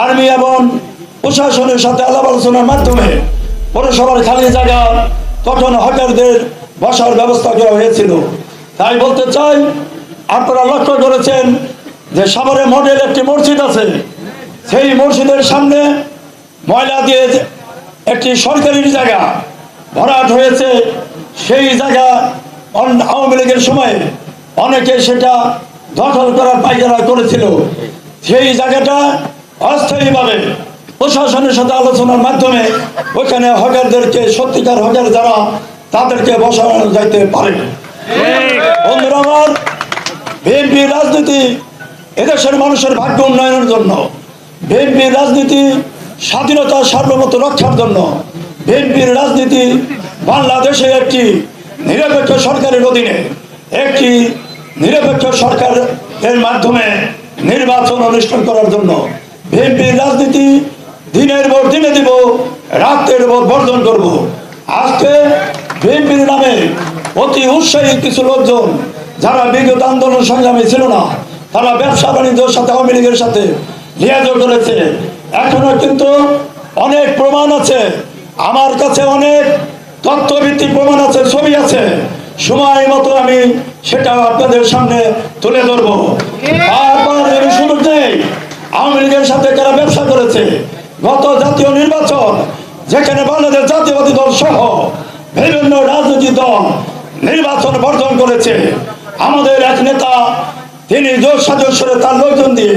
Army এবং প্রশাসনের সাথে আলাপ আলোচনার মাধ্যমে পৌরসভার খালি জায়গা তখন হকারদের বসার ব্যবস্থা করা হয়েছিল। তাই বলতে চাই, আপনারা লক্ষ্য করেছেন যে সাভারে মডেল একটি মসজিদ আছে। সেই মসজিদের সামনে ময়লা দিয়ে একটি সরকারি জায়গা ভরাট হয়েছে। সেই জায়গা আওয়ামী লীগের সময় অনেকে সেটা দখল করার পাইকারা করেছিল। সেই জায়গাটা অস্থায়ীভাবে প্রশাসনের সাথে আলোচনার মাধ্যমে ওখানে হকারদেরকে, সত্যিকার হকার যারা, তাদেরকে বসানো যাইতে পারে। বিএনপি রাজনীতি এদেশের মানুষের ভাগ্য উন্নয়নের জন্য বিএনপির রাজনীতি স্বাধীনতা, সার্বভৌমত্ব রক্ষার জন্য বিএনপির রাজনীতি বাংলাদেশে একটি নিরপেক্ষ সরকারের অধীনে, একটি নিরপেক্ষ সরকার এর মাধ্যমে নির্বাচন অনুষ্ঠান করার জন্য বিএনপির রাজনীতি দিনের পর দিনে দিব রাতের পর বর্জন করব। আজকে বিএনপির নামে অতি উৎসাহী কিছু লোকজন যারা বিগত আন্দোলন সংগ্রামে ছিল না তারা ব্যবসা বাণিজ্যের সাথে আওয়ামী লীগের সাথে লিয়াজ করেছে এখনও কিন্তু অনেক প্রমাণ আছে। আমার কাছে অনেক তথ্যভিত্তিক প্রমাণ আছে ছবি আছে। সময় মতো আমি সেটা আপনাদের সামনে তুলে ধরবো। তারপর আমি সুযোগ নেই আওয়ামী লীগের সাথে যারা ব্যবসা করেছে? গত জাতীয় নির্বাচন, যেখানে বাংলাদেশ জাতীয়বাদী দল সহ বিভিন্ন রাজনৈতিক দল নির্বাচন বর্জন করেছে। আমাদের এক নেতা, তিনি জোর সদস্যরে তার লোকজন দিয়ে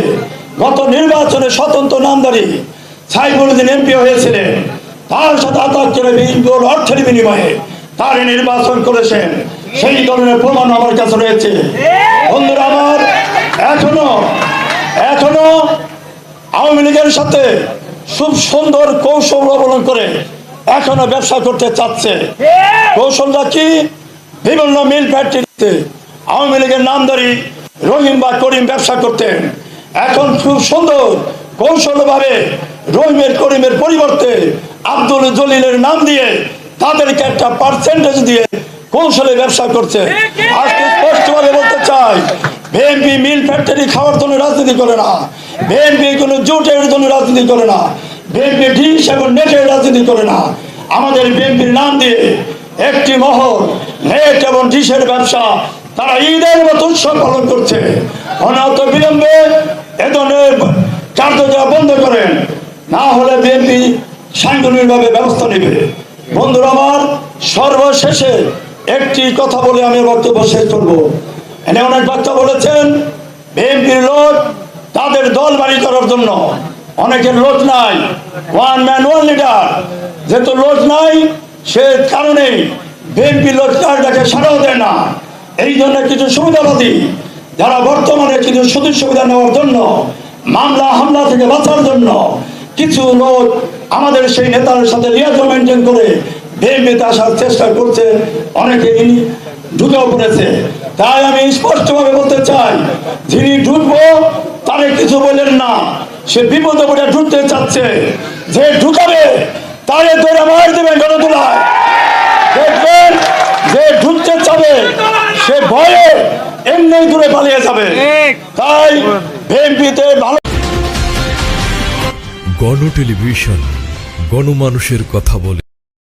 গত নির্বাচনে স্বতন্ত্র নামদারি সাইফুদ্দিন এমপি হয়েছিলেন। তার সাথে আতাত করে বিপুল অর্থের বিনিময়ে তার নির্বাচন করেছেন। সেই ধরনের প্রমাণ আমার কাছে রয়েছে। বন্ধুরা আমার, এখনও এখনও আওয়ামী লীগের সাথে খুব সুন্দর কৌশল অবলম্বন করে এখনও ব্যবসা করতে চাচ্ছে। কৌশলটা কি? বিভিন্ন মিল ফ্যাক্টরিতে আওয়ামী লীগের নামদারি রহিম বা করিম ব্যবসা করতেন। এখন খুব সুন্দর কৌশলভাবে রহিমের, করিমের পরিবর্তে আব্দুল জলিলের নাম দিয়ে তাদেরকে একটা পার্সেন্টেজ দিয়ে কৌশলে ব্যবসা করছে। আজকে স্পষ্টভাবে বলতে চাই বিএনপি মিল ফ্যাক্টরি খাওয়ার জন্য রাজনীতি করে না। বিএনপি কোনো জোটের জন্য রাজনীতি করে না। বিএনপি ডিশ এবং নেটের রাজনীতি করে না। আমাদের বিএনপির নাম দিয়ে একটি মহল, নেট এবং ডিশের ব্যবসা তারা ঈদের মতো উৎসব পালন করছে। অনাহত বিলম্বে এ ধরনের কার্যকলাপ বন্ধ করেন। না হলে বিএনপি সাংগঠনিকভাবে ব্যবস্থা নেবে। বন্ধুরা আমার, সর্বশেষে একটি কথা বলে আমি বক্তব্য শেষ করব। এনে অনেক বক্তা বলেছেন বিএনপির লোক তাদের দল বাড়ি করার জন্য। অনেকের লোক নাই। ওয়ান ম্যান ওয়ান লিডার যেহেতু লোক নাই, সে কারণে বিএনপি লোক কার্ডটাকে সারাও দেয় না। এই জন্য কিছু সুবিধাবাদী, যারা বর্তমানে কিছু সুযোগ সুবিধা নেওয়ার জন্য, মামলা, হামলা থেকে বাঁচার জন্য কিছু লোক আমাদের সেই নেতার সাথে লিয়াজ মেনটেন করে বিএনপিতে আসার চেষ্টা করছে অনেকে ঢুকেও পড়েছে। তাই আমি স্পষ্টভাবে বলতে চাই, যিনি ঢুকবো কিছু না সে বিপদে পড়ে ঢুকতে চাচ্ছে। যে ঢুকাবে তারে ধরে মার দেবেন গণতলায় দেখবেন যে ঢুকতে চাবে সে ভয়ে এমনি দূরে পালিয়ে যাবে। তাই বিএনপিতে ভালো গণ টেলিভিশন গণমানুষের কথা বলে।